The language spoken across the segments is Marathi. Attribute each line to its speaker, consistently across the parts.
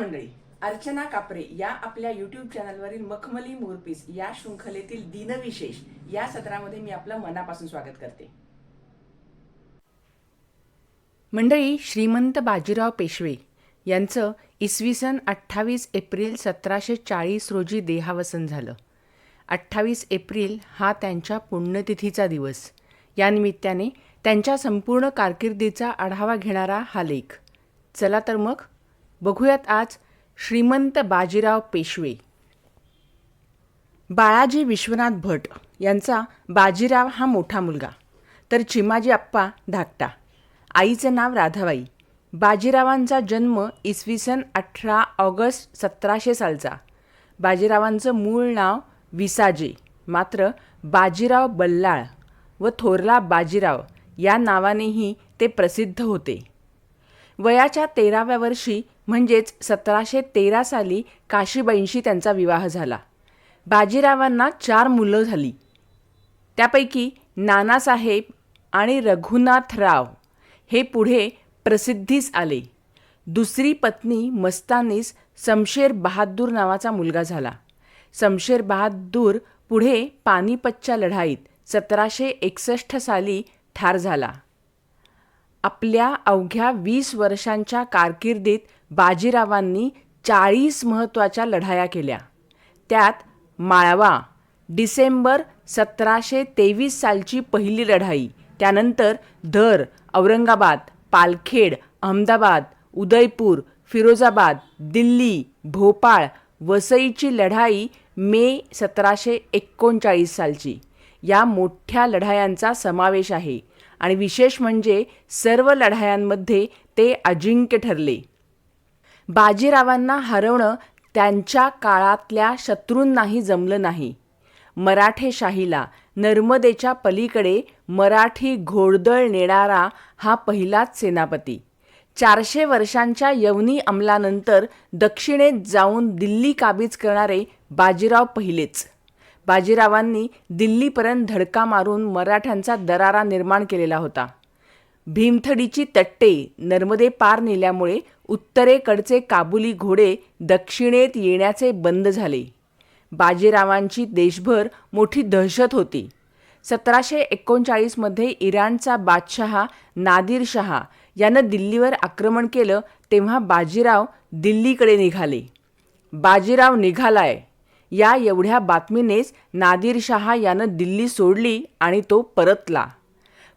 Speaker 1: मंडळी अर्चना कापरे या आपल्या युट्यूब चॅनलवरील मखमली मोरपीस या शृंखलेतील दिनविशेष या सत्रामध्ये मी आपलं मनापासून स्वागत करते. मंडळी श्रीमंत बाजीराव पेशवे यांचं इसवी सन अठ्ठावीस एप्रिल सतराशे चाळीस रोजी देहावसन झालं. अठ्ठावीस एप्रिल हा त्यांच्या पुण्यतिथीचा दिवस. यानिमित्ताने त्यांच्या संपूर्ण कारकिर्दीचा आढावा घेणारा हा लेख. चला तर मग बघूयात आज श्रीमंत बाजीराव पेशवे. बाळाजी विश्वनाथ भट यांचा बाजीराव हा मोठा मुलगा. तर चिमाजी आप्पा धाकटा. आईचं नाव राधाबाई. बाजीरावांचा जन्म इसवी सन अठरा ऑगस्ट सतराशे सालचा. बाजीरावांचं मूळ नाव विसाजे मात्र बाजीराव बल्लाळ व थोरला बाजीराव या नावानेही ते प्रसिद्ध होते. वयाच्या तेराव्या वर्षी म्हणजेच सतराशे तेरा साली काशीबाईंशी त्यांचा विवाह झाला. बाजीरावांना चार मुलं झाली. त्यापैकी नानासाहेब आणि रघुनाथराव हे पुढे प्रसिद्धीस आले. दुसरी पत्नी मस्तानीस समशेर बहादूर नावाचा मुलगा झाला. समशेर बहादूर पुढे पानिपतच्या लढाईत सतराशे एकसष्ट साली ठार झाला. आपल्या अवघ्या वीस वर्षांच्या कारकिर्दीत बाजीरावांनी चाळीस महत्त्वाच्या लढाया केल्या. त्यात माळवा डिसेंबर सतराशे तेवीस सालची पहिली लढाई त्यानंतर धर औरंगाबाद पालखेड अहमदाबाद उदयपूर फिरोजाबाद दिल्ली भोपाळ वसईची लढाई मे सतराशे एकोणचाळीस सालची. या मोठ्या लढायांचा समावेश आहे. आणि विशेष म्हणजे सर्व लढायांमध्ये ते अजिंक्य ठरले. बाजीरावांना हरवणं त्यांच्या काळातल्या शत्रूंनाही जमलं नाही. मराठेशाहीला नर्मदेच्या पलीकडे मराठी घोडदळ नेणारा हा पहिलाच सेनापती. चारशे वर्षांच्या यवनी अंमलानंतर दक्षिणेत जाऊन दिल्ली काबीज करणारे बाजीराव पहिलेच. बाजीरावांनी दिल्लीपर्यंत धडका मारून मराठ्यांचा दरारा निर्माण केलेला होता. भीमथडीची तट्टे नर्मदे पार नेल्यामुळे उत्तरेकडचे काबुली घोडे दक्षिणेत येण्याचे बंद झाले. बाजीरावांची देशभर मोठी दहशत होती. सतराशे एकोणचाळीसमध्ये इराणचा बादशहा नादिर शहा यानं दिल्लीवर आक्रमण केलं तेव्हा बाजीराव दिल्लीकडे निघाले. बाजीराव निघालाय. या एवढ्या बातमीनेच नादिर शहा यानं दिल्ली सोडली आणि तो परतला.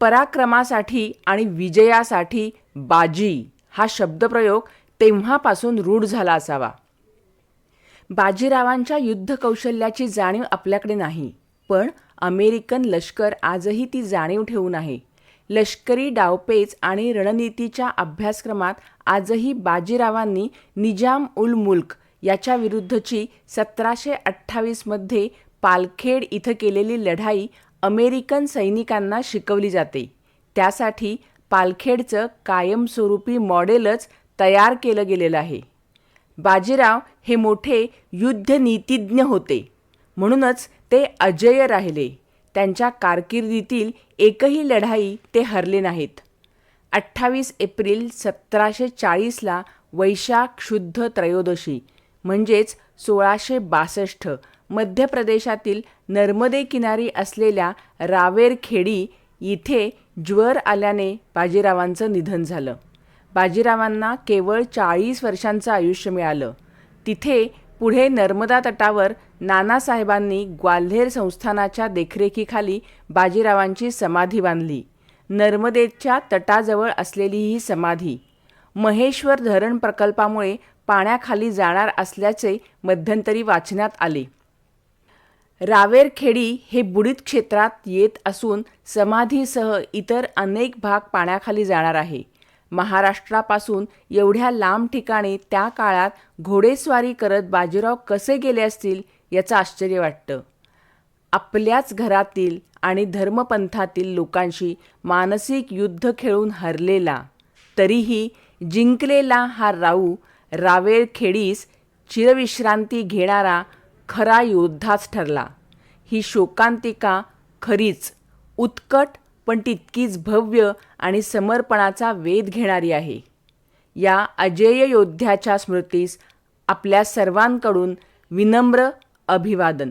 Speaker 1: पराक्रमासाठी आणि विजयासाठी बाजी हा शब्दप्रयोग तेव्हापासून रूढ झाला असावा. बाजीरावांच्या युद्धकौशल्याची जाणीव आपल्याकडे नाही पण अमेरिकन लष्कर आजही ती जाणीव ठेवून आहे. लष्करी डावपेच आणि रणनीतीच्या अभ्यासक्रमात आजही बाजीरावांनी निजाम उल मुल्क याच्या विरुद्धची सतराशे अठ्ठावीसमध्ये पालखेड इथं केलेली लढाई अमेरिकन सैनिकांना शिकवली जाते. त्यासाठी पालखेडचं कायमस्वरूपी मॉडेलच तयार केलं गेलेलं आहे. बाजीराव हे मोठे युद्धनीतिज्ञ होते. म्हणूनच ते अजय राहिले. त्यांच्या कारकिर्दीतील एकही लढाई ते हरले नाहीत. अठ्ठावीस एप्रिल सतराशे चाळीसला वैशाख शुद्ध त्रयोदशी म्हणजेच सोळाशे बासष्ट मध्य प्रदेशातील नर्मदे किनारी असलेल्या रावेरखेडी इथे ज्वर आल्याने बाजीरावांचं निधन झालं. बाजीरावांना केवळ चाळीस वर्षांचं आयुष्य मिळालं. तिथे पुढे नर्मदा तटावर नानासाहेबांनी ग्वाल्हेर संस्थानाच्या देखरेखीखाली बाजीरावांची समाधी बांधली. नर्मदेच्या तटाजवळ असलेली ही समाधी महेश्वर धरण प्रकल्पामुळे पाण्याखाली जाणार असल्याचे मध्यंतरी वाचण्यात आले. रावेरखेडी हे बुडीत क्षेत्रात येत असून समाधीसह इतर अनेक भाग पाण्याखाली जाणार आहे. महाराष्ट्रापासून एवढ्या लांब ठिकाणी त्या काळात घोडेस्वारी करत बाजीराव कसे गेले असतील याचं आश्चर्य वाटतं. आपल्याच घरातील आणि धर्मपंथातील लोकांशी मानसिक युद्ध खेळून हरलेला तरीही जिंकलेला हा राऊ रावेरखेडीस चिरविश्रांती घेणारा खरा योद्धाच ठरला. ही शोकांतिका खरीच उत्कट पण तितकीच भव्य आणि समर्पणाचा वेध घेणारी आहे. या अजेय योद्ध्याच्या स्मृतीस आपल्या सर्वांकडून विनम्र अभिवादन.